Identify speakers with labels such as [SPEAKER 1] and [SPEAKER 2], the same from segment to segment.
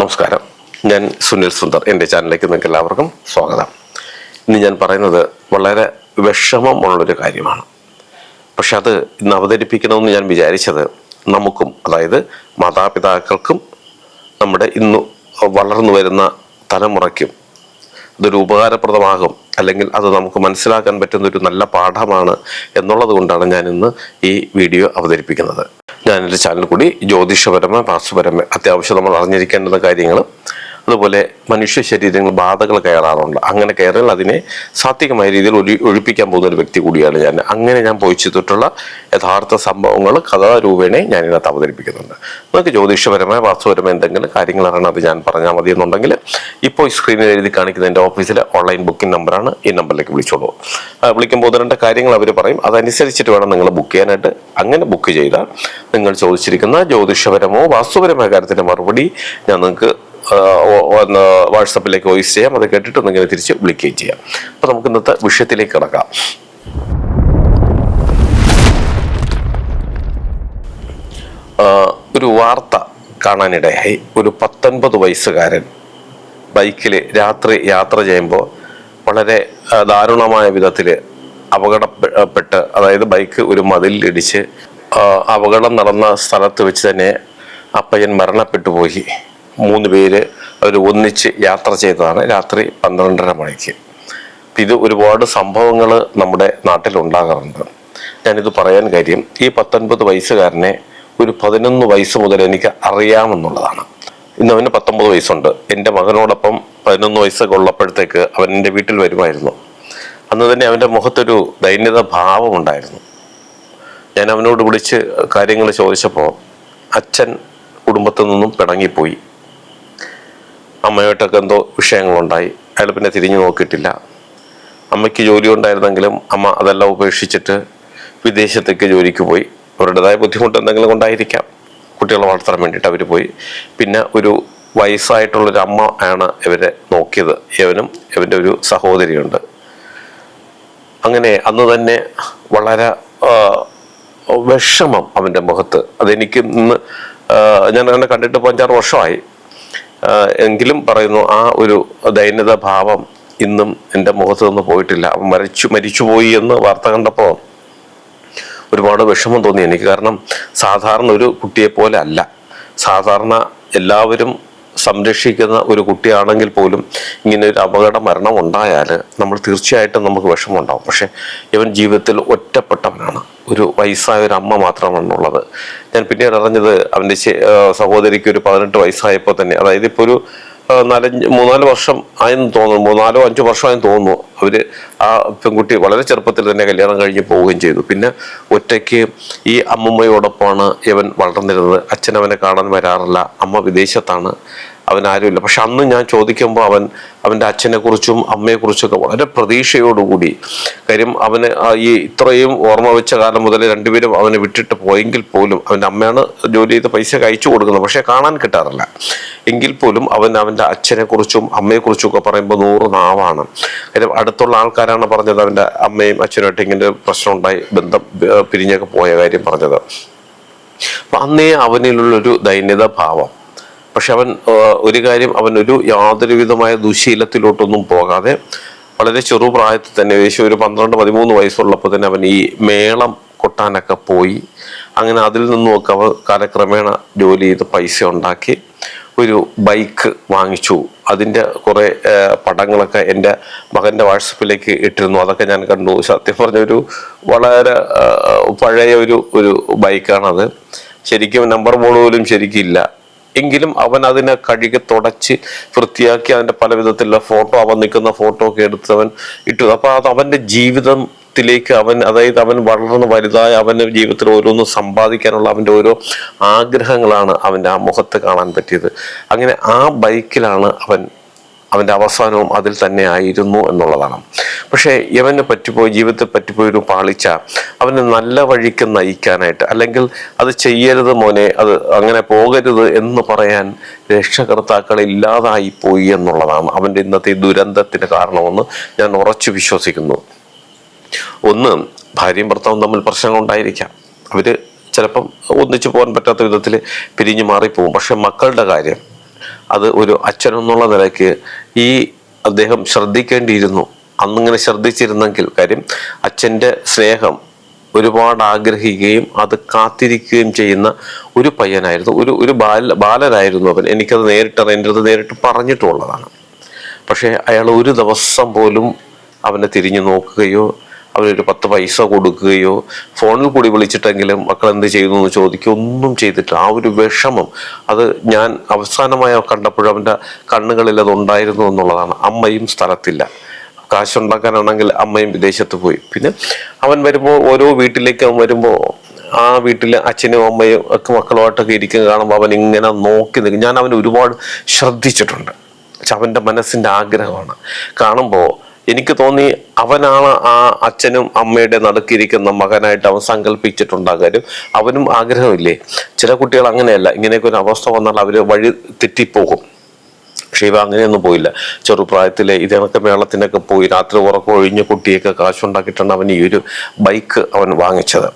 [SPEAKER 1] നമസ്കാരം. ഞാൻ സുനിൽ സുന്ദർ എന്റെ ചാനലിലേക്ക് നിങ്ങൾക്ക് എല്ലാവർക്കും സ്വാഗതം. ഇന്ന് ഞാൻ പറയുന്നത് വളരെ വിഷമമുള്ളൊരു കാര്യമാണ്. പക്ഷെ അത് ഇന്ന് അവതരിപ്പിക്കണമെന്ന് ഞാൻ വിചാരിച്ചത് നമുക്കും അതായത് മാതാപിതാക്കൾക്കും നമ്മുടെ ഇന്ന് വളർന്നു വരുന്ന തലമുറയ്ക്കും ഇതൊരു ഉപകാരപ്രദമാകും അല്ലെങ്കിൽ അത് നമുക്ക് മനസ്സിലാക്കാൻ പറ്റുന്ന ഒരു നല്ല പാഠമാണ് എന്നുള്ളത് കൊണ്ടാണ് ഞാൻ ഇന്ന് ഈ വീഡിയോ അവതരിപ്പിക്കുന്നത്. ഞാൻ എന്റെ ചാനൽ കൂടി ജ്യോതിഷപരമായ വാസ്തുപരമായ അത്യാവശ്യം നമ്മൾ അറിഞ്ഞിരിക്കേണ്ടുന്ന കാര്യങ്ങൾ അതുപോലെ മനുഷ്യ ശരീരങ്ങൾ ബാധകൾ കയറാറുണ്ട്. അങ്ങനെ കയറിയാൽ അതിനെ സാത്വികമായ രീതിയിൽ ഒഴി ഒഴിപ്പിക്കാൻ പോകുന്ന ഒരു വ്യക്തി കൂടിയാണ് ഞാൻ. അങ്ങനെ ഞാൻ പോയിച്ചിട്ടുള്ള യഥാർത്ഥ സംഭവങ്ങൾ കഥാരൂപേണെ ഞാൻ ഇതിനകത്ത് അവതരിപ്പിക്കുന്നുണ്ട്. നിങ്ങൾക്ക് ജ്യോതിഷപരമായ വാസ്തുപരമായ എന്തെങ്കിലും കാര്യങ്ങൾ അറിയണം അത് ഞാൻ പറഞ്ഞാൽ മതി എന്നുണ്ടെങ്കിൽ ഇപ്പോൾ ഈ സ്ക്രീനിൽ എഴുതി കാണിക്കുന്ന എന്റെ ഓഫീസിലെ ഓൺലൈൻ ബുക്കിംഗ് നമ്പറാണ് ഈ നമ്പറിലേക്ക് വിളിച്ചോളൂ. വിളിക്കുമ്പോൾ രണ്ട് കാര്യങ്ങൾ അവർ പറയും. അതനുസരിച്ചിട്ട് വേണം നിങ്ങൾ ബുക്ക് ചെയ്യാനായിട്ട്. അങ്ങനെ ബുക്ക് ചെയ്താൽ നിങ്ങൾ ചോദിച്ചിരിക്കുന്ന ജ്യോതിഷപരമോ വാസ്തുപരമായ കാര്യത്തിന്റെ മറുപടി ഞാൻ നിങ്ങൾക്ക് ഒന്ന് വാട്സപ്പിലേക്ക് വോയിസ് ചെയ്യാം. അത് കേട്ടിട്ട് നിങ്ങൾ തിരിച്ച് വിളിക്കുകയും ചെയ്യാം. അപ്പോൾ നമുക്ക് ഇന്നത്തെ വിഷയത്തിലേക്ക് കിടക്കാം. ഒരു വാർത്ത കാണാനിടയായി. ഒരു പത്തൊൻപത് വയസ്സുകാരൻ ബൈക്കിൽ രാത്രി യാത്ര ചെയ്യുമ്പോൾ വളരെ ദാരുണമായ വിധത്തിൽ അപകടപ്പെട്ട് അതായത് ബൈക്ക് ഒരു മതിലിടിച്ച് അപകടം നടന്ന സ്ഥലത്ത് വെച്ച് തന്നെ അപ്പയ്യൻ മരണപ്പെട്ടു പോയി. മൂന്ന് പേര് അവർ ഒന്നിച്ച് യാത്ര ചെയ്തതാണ് രാത്രി പന്ത്രണ്ടര മണിക്ക്. ഇത് ഒരുപാട് സംഭവങ്ങൾ നമ്മുടെ നാട്ടിലുണ്ടാകാറുണ്ട്. ഞാനിത് പറയാൻ കാര്യം ഈ പത്തൊൻപത് വയസ്സുകാരനെ ഒരു പതിനൊന്ന് വയസ്സ് മുതൽ എനിക്ക് അറിയാമെന്നുള്ളതാണ്. ഇന്ന് അവന് പത്തൊമ്പത് വയസ്സുണ്ട്. എന്റെ മകനോടൊപ്പം പതിനൊന്ന് വയസ്സൊക്കെ ഉള്ളപ്പോഴത്തേക്ക് അവൻ എന്റെ വീട്ടിൽ വരുമായിരുന്നു. അന്ന് തന്നെ അവന്റെ മുഖത്തൊരു ദൈന്യത ഭാവമുണ്ടായിരുന്നു ഞാൻ അവനോട് വിളിച്ച് കാര്യങ്ങൾ ചോദിച്ചപ്പോൾ അച്ഛൻ കുടുംബത്തിൽ നിന്നും പിണങ്ങിപ്പോയി. അമ്മയായിട്ടൊക്കെ എന്തോ വിഷയങ്ങളുണ്ടായി. അയാൾ പിന്നെ തിരിഞ്ഞു നോക്കിയിട്ടില്ല. അമ്മയ്ക്ക് ജോലി ഉണ്ടായിരുന്നെങ്കിലും അമ്മ അതെല്ലാം ഉപേക്ഷിച്ചിട്ട് വിദേശത്തേക്ക് ജോലിക്ക് പോയി. അവരുടേതായ ബുദ്ധിമുട്ട് എന്തെങ്കിലും ഉണ്ടായിരിക്കാം കുട്ടികളെ വളർത്താൻ വേണ്ടിയിട്ട് അവർ പോയി. പിന്നെ ഒരു വയസ്സായിട്ടുള്ളൊരു അമ്മ ആണ് ഇവരെ നോക്കിയത്. ഇവനും ഇവന്റെ ഒരു സഹോദരിയുണ്ട്. അങ്ങനെ അന്ന് തന്നെ വളരെ വിഷമം അവന്റെ മുഖത്ത്. അതെനിക്ക് ഇന്ന് ഞാൻ അങ്ങനെ കണ്ടിട്ട് ഇപ്പോൾ അഞ്ചാറ് വർഷമായി. എങ്കിലും പറയുന്നു ആ ഒരു ദൈന്യത ഭാവം ഇന്നും എന്റെ മുഖത്ത് നിന്ന് പോയിട്ടില്ല. മരിച്ചു മരിച്ചുപോയി എന്ന് വാർത്ത കണ്ടപ്പോൾ ഒരുപാട് വിഷമം തോന്നി എനിക്ക്. കാരണം സാധാരണ ഒരു കുട്ടിയെപ്പോലെ അല്ല. സാധാരണ എല്ലാവരും സംരക്ഷിക്കുന്ന ഒരു കുട്ടിയാണെങ്കിൽ പോലും ഇങ്ങനെ ഒരു അപകട മരണം ഉണ്ടായാൽ നമ്മൾ തീർച്ചയായിട്ടും നമുക്ക് വിഷമമുണ്ടാവും. പക്ഷെ ഇവൻ ജീവിതത്തിൽ ഒറ്റപ്പെട്ടവനാണ്. ഒരു വയസ്സായ ഒരു അമ്മ മാത്രമാണുള്ളത്. ഞാൻ പിന്നീട് അറിഞ്ഞത് അവന്റെ സഹോദരിക്ക് ഒരു പതിനെട്ട് വയസ്സായപ്പോൾ തന്നെ. അതായത് ഇപ്പോൾ ഒരു നാലഞ്ച് മൂന്നാൽ വർഷം ആയെന്ന് തോന്നുന്നു. മൂന്നാലോ അഞ്ചോ വർഷമായെന്ന് തോന്നുന്നു. അവർ ആ പെൺകുട്ടി വളരെ ചെറുപ്പത്തിൽ തന്നെ കല്യാണം കഴിഞ്ഞ് പോവുകയും ചെയ്തു. പിന്നെ ഒറ്റയ്ക്ക് ഈ അമ്മമ്മയോടൊപ്പമാണ് ഇവൻ വളർന്നിരുന്നത്. അച്ഛൻ അവനെ കാണാൻ വരാറില്ല. അമ്മ വിദേശത്താണ്. അവൻ ആരുമില്ല പക്ഷെ അന്ന് ഞാൻ ചോദിക്കുമ്പോൾ അവൻ അവന്റെ അച്ഛനെ കുറിച്ചും അമ്മയെക്കുറിച്ചൊക്കെ വളരെ പ്രതീക്ഷയോടുകൂടി കാര്യം അവന് ഈ ഇത്രയും ഓർമ്മ വെച്ച കാലം മുതൽ രണ്ടുപേരും അവനെ വിട്ടിട്ട് പോയെങ്കിൽ പോലും അവന്റെ അമ്മയാണ് ജോലി ചെയ്ത് പൈസ കഴിച്ചു കൊടുക്കുന്നത്. പക്ഷെ കാണാൻ കിട്ടാറില്ല. എങ്കിൽ പോലും അവൻ അവന്റെ അച്ഛനെ കുറിച്ചും അമ്മയെക്കുറിച്ചും ഒക്കെ പറയുമ്പോൾ നൂറ് നാവാണ്. കാര്യം അടുത്തുള്ള ആൾക്കാരാണ് പറഞ്ഞത് അവന്റെ അമ്മയും അച്ഛനുമായിട്ട് ഇങ്ങനെ ഒരു പ്രശ്നം ഉണ്ടായി ബന്ധം പിരിഞ്ഞൊക്കെ പോയ കാര്യം പറഞ്ഞത്. അപ്പൊ അന്നേ അവനിലുള്ളൊരു ദൈന്യത ഭാവം പക്ഷെ അവൻ ഒരു കാര്യം അവൻ ഒരു യാതൊരു വിധമായ ദുശീലത്തിലോട്ടൊന്നും പോകാതെ വളരെ ചെറുപ്രായത്തിൽ തന്നെ ഏകദേശം ഒരു പന്ത്രണ്ട് പതിമൂന്ന് വയസ്സുള്ളപ്പോൾ തന്നെ അവൻ ഈ മേളം കൊട്ടാനൊക്കെ പോയി. അങ്ങനെ അതിൽ നിന്നുമൊക്കെ അവ കാലക്രമേണ ജോലി ചെയ്ത് പൈസ ഉണ്ടാക്കി ഒരു ബൈക്ക് വാങ്ങിച്ചു. അതിന്റെ കുറേ പടങ്ങളൊക്കെ എന്റെ മകന്റെ വാട്സപ്പിലേക്ക് ഇട്ടിരുന്നു. അതൊക്കെ ഞാൻ കണ്ടു. സത്യം പറഞ്ഞ ഒരു വളരെ പഴയ ഒരു ഒരു ബൈക്കാണത്. ശരിക്കും നമ്പർ ബോർഡ് പോലും ശരിക്കും ഇല്ല എങ്കിലും അവൻ അതിനെ കഴുകി തുടച്ച് വൃത്തിയാക്കി അതിന്റെ പല വിധത്തിലുള്ള ഫോട്ടോ അവൻ നിൽക്കുന്ന ഫോട്ടോ ഒക്കെ എടുത്ത് അവൻ ഇട്ടു. അപ്പൊ അത് അവന്റെ ജീവിതത്തിലേക്ക് അവൻ അതായത് അവൻ വളർന്ന് വലുതായ അവന്റെ ജീവിതത്തിൽ ഓരോന്നും സമ്പാദിക്കാനുള്ള അവന്റെ ഓരോ ആഗ്രഹങ്ങളാണ് അവന്റെ ആ മുഖത്ത് കാണാൻ പറ്റിയത്. അങ്ങനെ ആ ബൈക്കിലാണ് അവൻ അവന്റെ അവസാനവും അതിൽ തന്നെ ആയിരുന്നു എന്നുള്ളതാണ്. പക്ഷേ യവന് പറ്റിപ്പോയി ജീവിതത്തെ പറ്റിപ്പോയി ഒരു പാളിച്ച അവനെ നല്ല വഴിക്ക് നയിക്കാനായിട്ട് അല്ലെങ്കിൽ അത് ചെയ്യരുത് മോനെ അത് അങ്ങനെ പോകരുത് എന്ന് പറയാൻ രക്ഷകർത്താക്കൾ ഇല്ലാതായി പോയി എന്നുള്ളതാണ് അവന്റെ ഇന്നത്തെ ദുരന്തത്തിന് കാരണമെന്ന് ഞാൻ ഉറച്ചു വിശ്വസിക്കുന്നു. ഒന്ന് ഭാര്യയും ഭർത്താവും തമ്മിൽ പ്രശ്നങ്ങൾ ഉണ്ടായിരിക്കാം. അവർ ചിലപ്പം ഒന്നിച്ചു പോകാൻ പറ്റാത്ത വിധത്തിൽ പിരിഞ്ഞു മാറിപ്പോവും. പക്ഷെ മക്കളുടെ കാര്യം അത് ഒരു അച്ഛൻ എന്നുള്ള നിലയ്ക്ക് ഈ അദ്ദേഹം ശ്രദ്ധിക്കേണ്ടിയിരുന്നു. അന്നിങ്ങനെ ശ്രദ്ധിച്ചിരുന്നെങ്കിൽ കാര്യം അച്ഛന്റെ സ്നേഹം ഒരുപാട് ആഗ്രഹിക്കുകയും അത് കാത്തിരിക്കുകയും ചെയ്യുന്ന ഒരു പയ്യനായിരുന്നു. ഒരു ഒരു ബാല ബാലനായിരുന്നു അവൻ. എനിക്കത് നേരിട്ട് എന്റെ അടുത്ത് നേരിട്ട് പറഞ്ഞിട്ടുള്ളതാണ്. പക്ഷേ അയാൾ ഒരു ദിവസം പോലും അവനെ തിരിഞ്ഞു നോക്കുകയോ അവനൊരു പത്ത് പൈസ കൊടുക്കുകയോ ഫോണിൽ കൂടി വിളിച്ചിട്ടെങ്കിലും മക്കൾ എന്ത് ചെയ്യുന്നു എന്ന് ചോദിക്കുകയോ ഒന്നും ചെയ്തിട്ടില്ല. ആ ഒരു വിഷമം. അത് ഞാൻ അവസാനമായി കണ്ടപ്പോഴും അവന്റെ കണ്ണുകളിൽ അതുണ്ടായിരുന്നു എന്നുള്ളതാണ്. അമ്മയും സ്ഥലത്തില്ല. കാശുണ്ടാക്കാനാണെങ്കിൽ അമ്മയും വിദേശത്ത് പോയി. പിന്നെ അവൻ വരുമ്പോൾ ഓരോ വീട്ടിലേക്ക് അവൻ വരുമ്പോൾ ആ വീട്ടിലെ അച്ഛനും അമ്മയും ഒക്കെ മക്കളുമായിട്ടൊക്കെ ഇരിക്കുന്ന കാണുമ്പോൾ അവൻ ഇങ്ങനെ നോക്കി നിൽക്കും. ഞാൻ അവനെ ഒരുപാട് ശ്രദ്ധിച്ചിട്ടുണ്ട്. പക്ഷെ അവന്റെ മനസ്സിന്റെ ആഗ്രഹമാണ്. കാണുമ്പോൾ എനിക്ക് തോന്നി അവനാണ് ആ അച്ഛനും അമ്മയുടെ നടുക്കിരിക്കുന്ന മകനായിട്ട് അവൻ സങ്കല്പിച്ചിട്ടുണ്ടാകാനും അവനും ആഗ്രഹമില്ലേ? ചില കുട്ടികൾ അങ്ങനെയല്ല. ഇങ്ങനെയൊക്കെ ഒരു അവസ്ഥ വന്നാൽ അവർ വഴി തെറ്റിപ്പോകും. പക്ഷേ ഇവ അങ്ങനെയൊന്നും പോയില്ല. ചെറുപ്രായത്തിലെ ഇതൊക്കെ മേളത്തിനൊക്കെ പോയി രാത്രി ഉറക്കം ഒഴിഞ്ഞ കുട്ടിയൊക്കെ കാശുണ്ടാക്കിയിട്ടാണ് അവൻ ഈ ഒരു ബൈക്ക് അവൻ വാങ്ങിച്ചത്.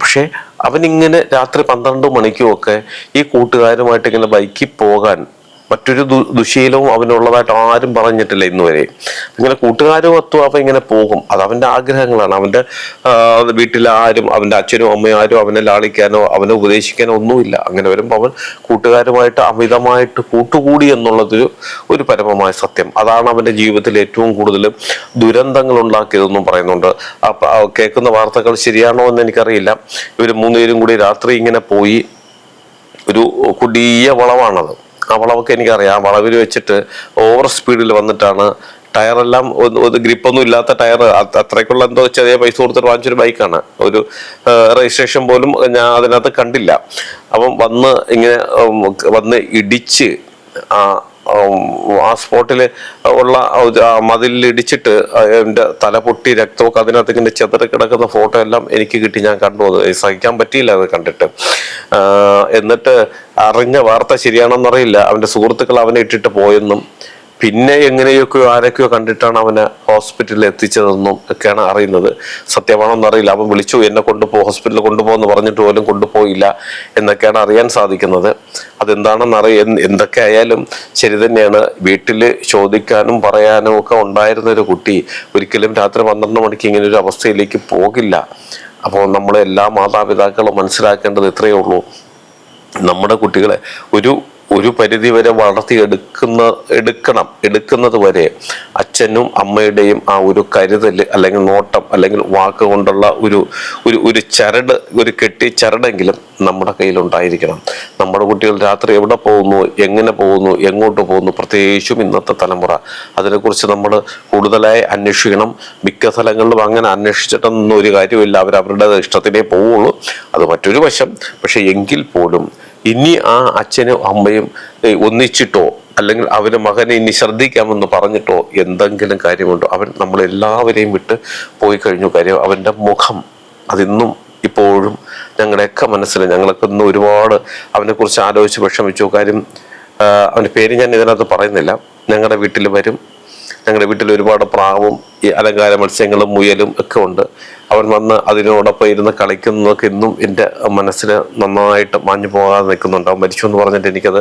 [SPEAKER 1] പക്ഷേ അവനിങ്ങനെ രാത്രി പന്ത്രണ്ട് മണിക്കുമൊക്കെ ഈ കൂട്ടുകാരുമായിട്ട് ഇങ്ങനെ ബൈക്കിൽ പോകാൻ മറ്റൊരു ദുശീലവും അവനുള്ളതായിട്ട് ആരും പറഞ്ഞിട്ടില്ല ഇന്ന് വരെ. ഇങ്ങനെ കൂട്ടുകാരും ഒത്തും അവൻ ഇങ്ങനെ പോകും. അത് അവന്റെ ആഗ്രഹങ്ങളാണ്. അവന്റെ ആ, വീട്ടിൽ ആരും അവന്റെ അച്ഛനും അമ്മയും ആരും അവനെ ലാളിക്കാനോ അവനെ ഉപദേശിക്കാനോ ഒന്നുമില്ല. അങ്ങനെ വരുമ്പോൾ അവൻ കൂട്ടുകാരുമായിട്ട് അമിതമായിട്ട് കൂട്ടുകൂടി എന്നുള്ളതൊരു ഒരു പരമമായ സത്യം. അതാണ് അവന്റെ ജീവിതത്തിൽ ഏറ്റവും കൂടുതൽ ദുരന്തങ്ങൾ ഉണ്ടാക്കിയതെന്നും പറയുന്നുണ്ട് കേൾക്കുന്ന വാർത്തകൾ ശരിയാണോ എന്ന് എനിക്കറിയില്ല. ഇവർ മൂന്നുപേരും കൂടി രാത്രി ഇങ്ങനെ പോയി. ഒരു കുടിയ വളവാണത്. ആ വളവൊക്കെ എനിക്കറിയാം. ആ വളവിൽ വെച്ചിട്ട് ഓവർ സ്പീഡിൽ വന്നിട്ടാണ് ടയറെല്ലാം ഒരു ഗ്രിപ്പൊന്നും ഇല്ലാത്ത ടയർ അത്രയ്ക്കുള്ള എന്തോ ചെറിയ പൈസ കൊടുത്തിട്ട് വാങ്ങിച്ചൊരു ബൈക്കാണ്. ഒരു രജിസ്ട്രേഷൻ പോലും ഞാൻ അതിനകത്ത് കണ്ടില്ല. അപ്പം വന്ന് ഇങ്ങനെ വന്ന് ഇടിച്ച് ആ ആ സ്പോട്ടിൽ ഉള്ള മതിലിടിച്ചിട്ട് എന്റെ തല പൊട്ടി രക്തമൊക്കെ അതിനകത്ത് ഇങ്ങനെ ചെതറി കിടക്കുന്ന ഫോട്ടോ എല്ലാം എനിക്ക് കിട്ടി. ഞാൻ കണ്ടു. അത് സഹിക്കാൻ പറ്റിയില്ല അത് കണ്ടിട്ട്. എന്നിട്ട് അറിഞ്ഞ വാർത്ത ശരിയാണെന്നറിയില്ല. അവന്റെ സുഹൃത്തുക്കൾ അവനെ ഇട്ടിട്ട് പോയെന്നും പിന്നെ എങ്ങനെയൊക്കെയോ ആരൊക്കെയോ കണ്ടിട്ടാണ് അവനെ ഹോസ്പിറ്റലിൽ എത്തിച്ചതെന്നും ഒക്കെയാണ് അറിയുന്നത്. സത്യമാണെന്ന് അറിയില്ല. അവൻ വിളിച്ചു എന്നെ കൊണ്ടുപോ ഹോസ്പിറ്റലിൽ കൊണ്ടുപോകുമെന്ന് പറഞ്ഞിട്ട് പോലും കൊണ്ടുപോയില്ല എന്നൊക്കെയാണ് അറിയാൻ സാധിക്കുന്നത്. അതെന്താണെന്ന് അറിയ എന്തൊക്കെ ആയാലും ശരി തന്നെയാണ്. വീട്ടിൽ ചോദിക്കാനും പറയാനും ഒക്കെ ഉണ്ടായിരുന്ന ഒരു കുട്ടി ഒരിക്കലും രാത്രി പന്ത്രണ്ട് മണിക്ക് ഇങ്ങനെ ഒരു അവസ്ഥയിലേക്ക് പോകില്ല. അപ്പോൾ നമ്മൾ എല്ലാ മാതാപിതാക്കളും മനസ്സിലാക്കേണ്ടത് ഇത്രയേ ഉള്ളൂ. നമ്മുടെ കുട്ടികളെ ഒരു ഒരു പരിധി വരെ വളർത്തിയെടുക്കുന്ന എടുക്കണം. എടുക്കുന്നത് വരെ അച്ഛനും അമ്മയുടെയും ആ ഒരു കരുതൽ അല്ലെങ്കിൽ നോട്ടം അല്ലെങ്കിൽ വാക്ക് കൊണ്ടുള്ള ഒരു ഒരു ഒരു ചരട് ഒരു കെട്ടി ചരടെങ്കിലും നമ്മുടെ കയ്യിൽ ഉണ്ടായിരിക്കണം. നമ്മുടെ കുട്ടികൾ രാത്രി എവിടെ പോകുന്നു എങ്ങനെ പോകുന്നു എങ്ങോട്ട് പോകുന്നു പ്രത്യേകിച്ചും ഇന്നത്തെ തലമുറ. അതിനെക്കുറിച്ച് നമ്മൾ കൂടുതലായി അന്വേഷിക്കണം. മിക്ക സ്ഥലങ്ങളിലും അങ്ങനെ അന്വേഷിച്ചിട്ടൊന്നും ഒരു കാര്യമില്ല അവർ അവരുടെ ഇഷ്ടത്തിനേ പോവുള്ളൂ. അത് മറ്റൊരു വശം. പക്ഷേ എങ്കിൽ പോലും ഇനി ആ അച്ഛനും അമ്മയും ഒന്നിച്ചിട്ടോ അല്ലെങ്കിൽ അവരെ മകനെ ഇനി ശ്രദ്ധിക്കാമെന്ന് പറഞ്ഞിട്ടോ എന്തെങ്കിലും കാര്യമുണ്ടോ? അവൻ നമ്മളെല്ലാവരെയും വിട്ട് പോയി കഴിഞ്ഞു. കാര്യം അവന്റെ മുഖം അതിന്നും ഇപ്പോഴും ഞങ്ങളുടെയൊക്കെ മനസ്സിൽ ഞങ്ങളൊക്കെ ഇന്ന് ഒരുപാട് അവനെക്കുറിച്ച് ആലോചിച്ച് വിഷമിച്ചു. കാര്യം അവന്റെ പേര് ഞാൻ ഇതിനകത്ത് പറയുന്നില്ല. ഞങ്ങളുടെ വീട്ടിൽ വരും. ഞങ്ങളുടെ വീട്ടിൽ ഒരുപാട് പ്രാവും ഈ അലങ്കാര മത്സ്യങ്ങളും മുയലും ഒക്കെ ഉണ്ട്. അവൻ വന്ന് അതിനോടൊപ്പം ഇരുന്ന് കളിക്കുന്നതൊക്കെ ഇന്നും എന്റെ മനസ്സിൽ നന്നായിട്ട് മാഞ്ഞു പോകാതെ നിൽക്കുന്നുണ്ട്. അവൻ മരിച്ചു എന്ന് പറഞ്ഞിട്ട് എനിക്കത്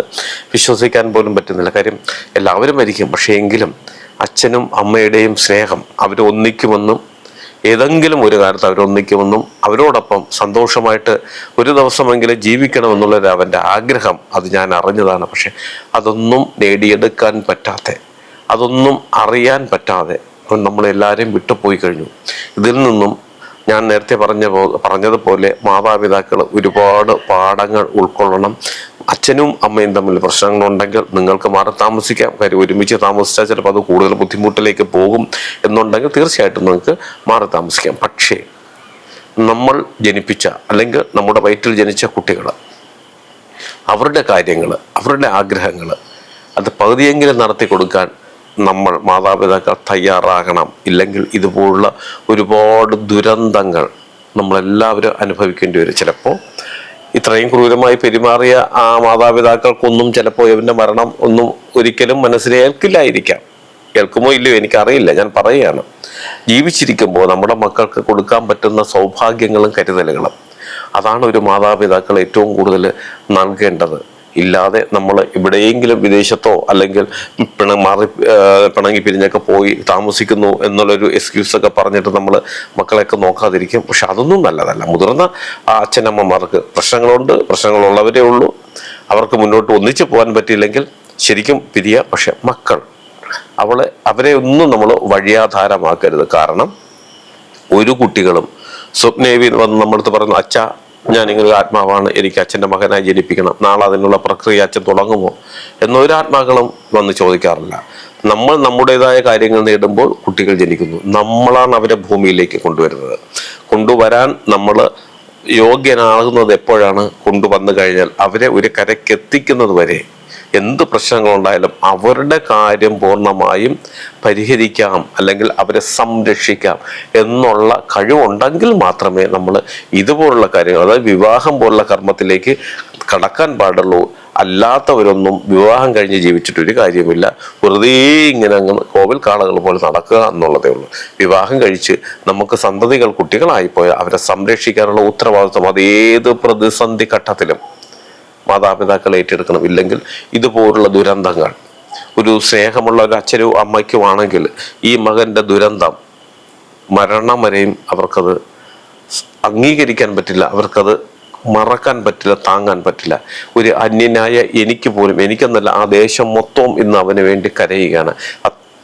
[SPEAKER 1] വിശ്വസിക്കാൻ പോലും പറ്റുന്നില്ല. കാര്യം എല്ലാവരും മരിക്കും. പക്ഷേ എങ്കിലും അച്ഛനും അമ്മയുടെയും സ്നേഹം അവർ ഒന്നിക്കുമെന്നും ഏതെങ്കിലും ഒരു കാലത്ത് അവരൊന്നിക്കുമെന്നും അവരോടൊപ്പം സന്തോഷമായിട്ട് ഒരു ദിവസമെങ്കിലും ജീവിക്കണമെന്നുള്ളൊരു അവന്റെ ആഗ്രഹം അത് ഞാൻ അറിഞ്ഞതാണ്. പക്ഷെ അതൊന്നും നേടിയെടുക്കാൻ പറ്റാത്ത അതൊന്നും അറിയാൻ പറ്റാതെ നമ്മളെല്ലാവരെയും വിട്ടുപോയി കഴിഞ്ഞു. ഇതിൽ നിന്നും ഞാൻ നേരത്തെ പറഞ്ഞ പോ പറഞ്ഞതുപോലെ മാതാപിതാക്കൾ ഒരുപാട് പാഠങ്ങൾ ഉൾക്കൊള്ളണം. അച്ഛനും അമ്മയും തമ്മിൽ പ്രശ്നങ്ങളുണ്ടെങ്കിൽ നിങ്ങൾക്ക് മാറി താമസിക്കാം. കാര്യം ഒരുമിച്ച് താമസിച്ചാൽ ചിലപ്പോൾ അത് കൂടുതൽ ബുദ്ധിമുട്ടിലേക്ക് പോകും എന്നുണ്ടെങ്കിൽ തീർച്ചയായിട്ടും നിങ്ങൾക്ക് മാറി താമസിക്കാം. പക്ഷേ നമ്മൾ ജനിപ്പിച്ച അല്ലെങ്കിൽ നമ്മുടെ വയറ്റിൽ ജനിച്ച കുട്ടികൾ അവരുടെ കാര്യങ്ങൾ അവരുടെ ആഗ്രഹങ്ങൾ അത് പകുതിയെങ്കിലും നടത്തി കൊടുക്കാൻ നമ്മൾ മാതാപിതാക്കൾ തയ്യാറാകണം. ഇല്ലെങ്കിൽ ഇതുപോലുള്ള ഒരുപാട് ദുരന്തങ്ങൾ നമ്മളെല്ലാവരും അനുഭവിക്കേണ്ടി വരും. ചിലപ്പോൾ ഇത്രയും ക്രൂരമായി പെരുമാറിയ ആ മാതാപിതാക്കൾക്കൊന്നും ചിലപ്പോൾ ഇവന്റെ മരണം ഒന്നും ഒരിക്കലും മനസ്സിലേൽക്കില്ലായിരിക്കാം കേൾക്കുമോ ഇല്ലയോ എനിക്കറിയില്ല. ഞാൻ പറയുകയാണ്. ജീവിച്ചിരിക്കുമ്പോൾ നമ്മുടെ മക്കൾക്ക് കൊടുക്കാൻ പറ്റുന്ന സൗഭാഗ്യങ്ങളും കരുതലുകളും. അതാണ് ഒരു മാതാപിതാക്കൾ ഏറ്റവും കൂടുതൽ നൽകേണ്ടത്. ഇല്ലാതെ നമ്മൾ എവിടെയെങ്കിലും വിദേശത്തോ അല്ലെങ്കിൽ പിണ മാറി പിണങ്ങി പിരിഞ്ഞൊക്കെ പോയി താമസിക്കുന്നു എന്നുള്ളൊരു എക്സ്ക്യൂസ് ഒക്കെ പറഞ്ഞിട്ട് നമ്മൾ മക്കളെയൊക്കെ നോക്കാതിരിക്കും. പക്ഷെ അതൊന്നും നല്ലതല്ല. മുതിർന്ന അച്ഛനമ്മമാർക്ക് പ്രശ്നങ്ങളുണ്ട്. പ്രശ്നങ്ങളുള്ളവരേ ഉള്ളൂ. അവർക്ക് മുന്നോട്ട് ഒന്നിച്ചു പോകാൻ പറ്റിയില്ലെങ്കിൽ ശരിക്കും പിരിയ പക്ഷെ മക്കൾ. അവളെ അവരെ ഒന്നും നമ്മൾ വഴിയാധാരമാക്കരുത്. കാരണം ഒരു കുട്ടികളും സ്വപ്നേവി വന്ന് നമ്മളടുത്ത് പറയുന്നു അച്ഛ ഞാൻ ഇങ്ങനെ ആത്മാവാണ് എനിക്ക് അച്ഛന്റെ മകനായി ജനിപ്പിക്കണം നാളെ അതിനുള്ള പ്രക്രിയ അച്ഛൻ തുടങ്ങുമോ എന്നൊരു ആത്മാക്കളും വന്ന് ചോദിക്കാറില്ല. നമ്മൾ നമ്മുടേതായ കാര്യങ്ങൾ നേടുമ്പോൾ കുട്ടികൾ ജനിക്കുന്നു. നമ്മളാണ് അവരെ ഭൂമിയിലേക്ക് കൊണ്ടുവരുന്നത്. കൊണ്ടുവരാൻ നമ്മൾ യോഗ്യനാകുന്നത് എപ്പോഴാണ്? കൊണ്ടുവന്നു കഴിഞ്ഞാൽ അവരെ ഒരു കരയ്ക്ക് എത്തിക്കുന്നത് വരെ എന്ത് പ്രശ്നങ്ങളുണ്ടായാലും അവരുടെ കാര്യം പൂർണമായും പരിഹരിക്കാം അല്ലെങ്കിൽ അവരെ സംരക്ഷിക്കാം എന്നുള്ള കഴിവുണ്ടെങ്കിൽ മാത്രമേ നമ്മൾ ഇതുപോലുള്ള കാര്യങ്ങൾ അതായത് വിവാഹം പോലുള്ള കർമ്മത്തിലേക്ക് കടക്കാൻ പാടുള്ളൂ. അല്ലാത്തവരൊന്നും വിവാഹം കഴിഞ്ഞ് ജീവിച്ചിട്ട് ഒരു കാര്യമില്ല വെറുതെ ഇങ്ങനെ അങ്ങ് കോവിൽ കാളകൾ പോലെ നടക്കുക എന്നുള്ളതേ ഉള്ളൂ. വിവാഹം കഴിച്ച് നമുക്ക് സന്തതികൾ കുട്ടികളായിപ്പോയാൽ അവരെ സംരക്ഷിക്കാനുള്ള ഉത്തരവാദിത്വം അത് ഏത് പ്രതിസന്ധി ഘട്ടത്തിലും മാതാപിതാക്കൾ ഏറ്റെടുക്കണം. ഇല്ലെങ്കിൽ ഇതുപോലുള്ള ദുരന്തങ്ങൾ ഒരു സ്നേഹമുള്ള ഒരു അച്ഛനും അമ്മയ്ക്കുമാണെങ്കിൽ ഈ മകന്റെ ദുരന്തം മരണം വരെയും അവർക്കത് അംഗീകരിക്കാൻ പറ്റില്ല അവർക്കത് മറക്കാൻ പറ്റില്ല താങ്ങാൻ പറ്റില്ല. ഒരു അന്യനായ എനിക്ക് പോലും എനിക്കെന്നല്ല ആ ദേശം മൊത്തവും ഇന്ന് അവന് വേണ്ടി കരയുകയാണ്.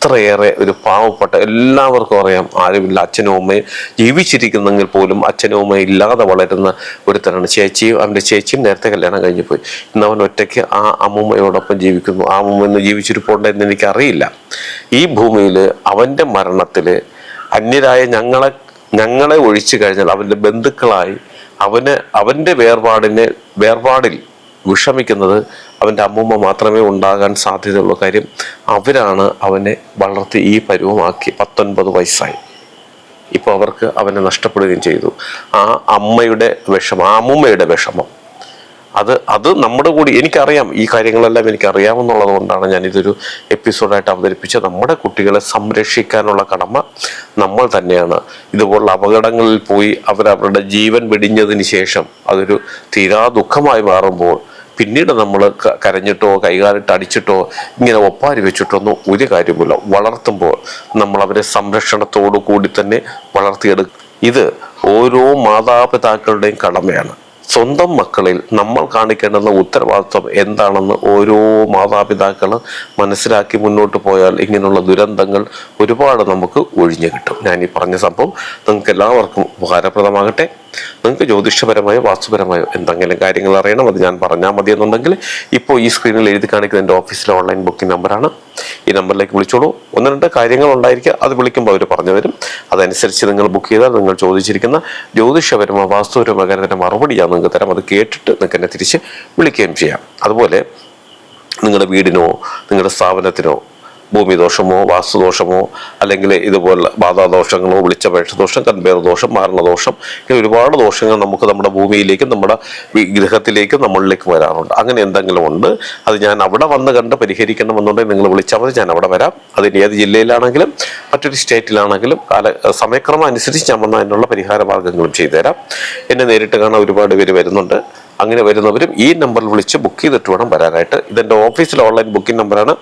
[SPEAKER 1] അത്രയേറെ ഒരു പാവപ്പെട്ട എല്ലാവർക്കും അറിയാം ആരുമില്ല അച്ഛനും അമ്മയും ജീവിച്ചിരിക്കുന്നെങ്കിൽ പോലും അച്ഛനും അമ്മയും ഇല്ലാതെ വളരുന്ന ഒരുത്തരാണ് ചേച്ചിയും അവന്റെ ചേച്ചിയും നേരത്തെ കല്യാണം കഴിഞ്ഞു പോയി. ഇന്ന് അവൻ ഒറ്റയ്ക്ക് ആ അമ്മൂമ്മയോടൊപ്പം ജീവിക്കുന്നു. ആ അമ്മൂമ്മ ഇന്ന് ജീവിച്ചിരിപ്പുണ്ടെന്ന് എനിക്കറിയില്ല. ഈ ഭൂമിയിൽ അവന്റെ മരണത്തിൽ അന്യരായ ഞങ്ങളെ ഞങ്ങളെ ഒഴിച്ചു കഴിഞ്ഞാൽ അവന്റെ ബന്ധുക്കളായി അവന് അവന്റെ വേർപാടിനെ വേർപാടിൽ വിഷമിക്കുന്നത് അവന്റെ അമ്മൂമ്മ മാത്രമേ ഉണ്ടാകാൻ സാധ്യതയുള്ളൂ. കാര്യം അവരാണ് അവനെ വളർത്തി ഈ പരുവമാക്കി പത്തൊൻപത് വയസ്സായി. ഇപ്പോൾ അവർക്ക് അവനെ നഷ്ടപ്പെടുകയും ചെയ്തു. ആ അമ്മയുടെ വിഷമം ആ അമ്മൂമ്മയുടെ വിഷമം. അത് അത് നമ്മുടെ കൂടി എനിക്കറിയാം. ഈ കാര്യങ്ങളെല്ലാം എനിക്കറിയാമെന്നുള്ളത് കൊണ്ടാണ് ഞാൻ ഇതൊരു എപ്പിസോഡായിട്ട് അവതരിപ്പിച്ചത്. നമ്മുടെ കുട്ടികളെ സംരക്ഷിക്കാനുള്ള കടമ നമ്മൾ തന്നെയാണ്. ഇതുപോലുള്ള അപകടങ്ങളിൽ പോയി അവരവരുടെ ജീവൻ വെടിഞ്ഞതിന് ശേഷം അതൊരു തീരാ ദുഃഖമായി മാറുമ്പോൾ പിന്നീട് നമ്മൾ കരഞ്ഞിട്ടോ കൈകാലിട്ട് അടിച്ചിട്ടോ ഇങ്ങനെ ഒപ്പാരി വെച്ചിട്ടോ ഒന്നും ഒരു കാര്യമില്ല വളർത്തുമ്പോൾ നമ്മൾ അവരെ സംരക്ഷണത്തോടു കൂടി തന്നെ വളർത്തിയെടുക്കും ഇത് ഓരോ മാതാപിതാക്കളുടെയും കടമയാണ്. സ്വന്തം മക്കളിൽ നമ്മൾ കാണിക്കേണ്ടുന്ന ഉത്തരവാദിത്വം എന്താണെന്ന് ഓരോ മാതാപിതാക്കൾ മനസ്സിലാക്കി മുന്നോട്ട് പോയാൽ ഇങ്ങനെയുള്ള ദുരന്തങ്ങൾ ഒരുപാട് നമുക്ക് ഒഴിഞ്ഞു കിട്ടും. ഞാൻ ഈ പറഞ്ഞ സംഭവം നിങ്ങൾക്ക് എല്ലാവർക്കും ഉപകാരപ്രദമാകട്ടെ. നിങ്ങൾക്ക് ജ്യോതിഷപരമായോ വാസ്തുപരമായോ എന്തെങ്കിലും കാര്യങ്ങൾ അറിയണം അത് ഞാൻ പറഞ്ഞാൽ മതിയെന്നുണ്ടെങ്കിൽ ഇപ്പോൾ ഈ സ്ക്രീനിൽ എഴുതി കാണിക്കുന്ന എന്റെ ഓഫീസിലെ ഓൺലൈൻ ബുക്കിംഗ് നമ്പറാണ് ഈ നമ്പറിലേക്ക് വിളിച്ചോളൂ. ഒന്ന് രണ്ട് കാര്യങ്ങൾ ഉണ്ടായിരിക്കുക അത് വിളിക്കുമ്പോൾ അവർ പറഞ്ഞു തരും. അതനുസരിച്ച് നിങ്ങൾ ബുക്ക് ചെയ്താൽ നിങ്ങൾ ചോദിച്ചിരിക്കുന്ന ജ്യോതിഷപരമോ വാസ്തുപരമോ കാര്യത്തിന് മറുപടി ഞാൻ നിങ്ങൾക്ക് തരാം. അത് കേട്ടിട്ട് നിങ്ങൾക്ക് എന്നെ തിരിച്ച് വിളിക്കുകയും ചെയ്യാം. അതുപോലെ നിങ്ങളുടെ വീടിനോ നിങ്ങളുടെ സ്ഥാപനത്തിനോ ഭൂമിദോഷമോ വാസ്തുദോഷമോ അല്ലെങ്കിൽ ഇതുപോലെ ബാധാദോഷങ്ങളോ വിളിച്ചപേക്ഷ ദോഷം കൺപേർ ദോഷം മാരണദോഷം ഇങ്ങനെ ഒരുപാട് ദോഷങ്ങൾ നമുക്ക് നമ്മുടെ ഭൂമിയിലേക്കും നമ്മുടെ ഗ്രഹത്തിലേക്കും നമ്മളിലേക്കും വരാറുണ്ട്. അങ്ങനെ എന്തെങ്കിലും ഉണ്ട്? അത് ഞാൻ അവിടെ വന്ന് കണ്ട് പരിഹരിക്കണമെന്നുണ്ടെങ്കിൽ നിങ്ങൾ വിളിച്ചാൽ മതി. ഞാൻ അവിടെ വരാം. അതിന് ഏത് ജില്ലയിലാണെങ്കിലും മറ്റൊരു സ്റ്റേറ്റിലാണെങ്കിലും കാല സമയക്രമം അനുസരിച്ച് ഞാൻ വന്ന അതിനുള്ള പരിഹാര മാർഗങ്ങളും ചെയ്തു തരാം. എന്നെ നേരിട്ട് കാണാൻ ഒരുപാട് പേര് വരുന്നുണ്ട്. അങ്ങനെ വരുന്നവരും ഈ നമ്പറിൽ വിളിച്ച് ബുക്ക് ചെയ്തിട്ട് വേണം വരാനായിട്ട്. ഇതെന്റെ ഓഫീസിലെ ഓൺലൈൻ ബുക്കിംഗ് നമ്പറാണ്.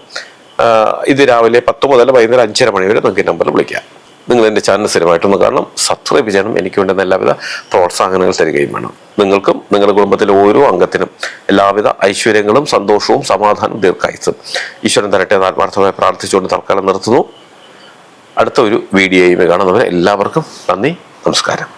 [SPEAKER 1] ഇത് രാവിലെ പത്ത് മുതൽ വൈകുന്നേരം അഞ്ചര മണി വരെ നിങ്ങൾക്ക് ഈ നമ്പറിൽ വിളിക്കാം. നിങ്ങൾ എന്റെ ചാനൽ സ്ഥിരമായിട്ടൊന്ന് കാണണം സബ്സ്ക്രൈബ് ചെയ്യണം എനിക്ക് വേണ്ടുന്ന എല്ലാവിധ പ്രോത്സാഹനങ്ങൾ തരികയും വേണം. നിങ്ങൾക്കും നിങ്ങളുടെ കുടുംബത്തിലെ ഓരോ അംഗത്തിനും എല്ലാവിധ ഐശ്വര്യങ്ങളും സന്തോഷവും സമാധാനവും ദീർഘായുസും ഈശ്വരൻ തരട്ടെ എന്ന് ആത്മാർത്ഥമായി പ്രാർത്ഥിച്ചുകൊണ്ട് തൽക്കാലം നിർത്തുന്നു. അടുത്ത ഒരു വീഡിയോയുമേ കാണുന്നവരെ എല്ലാവർക്കും നന്ദി നമസ്കാരം.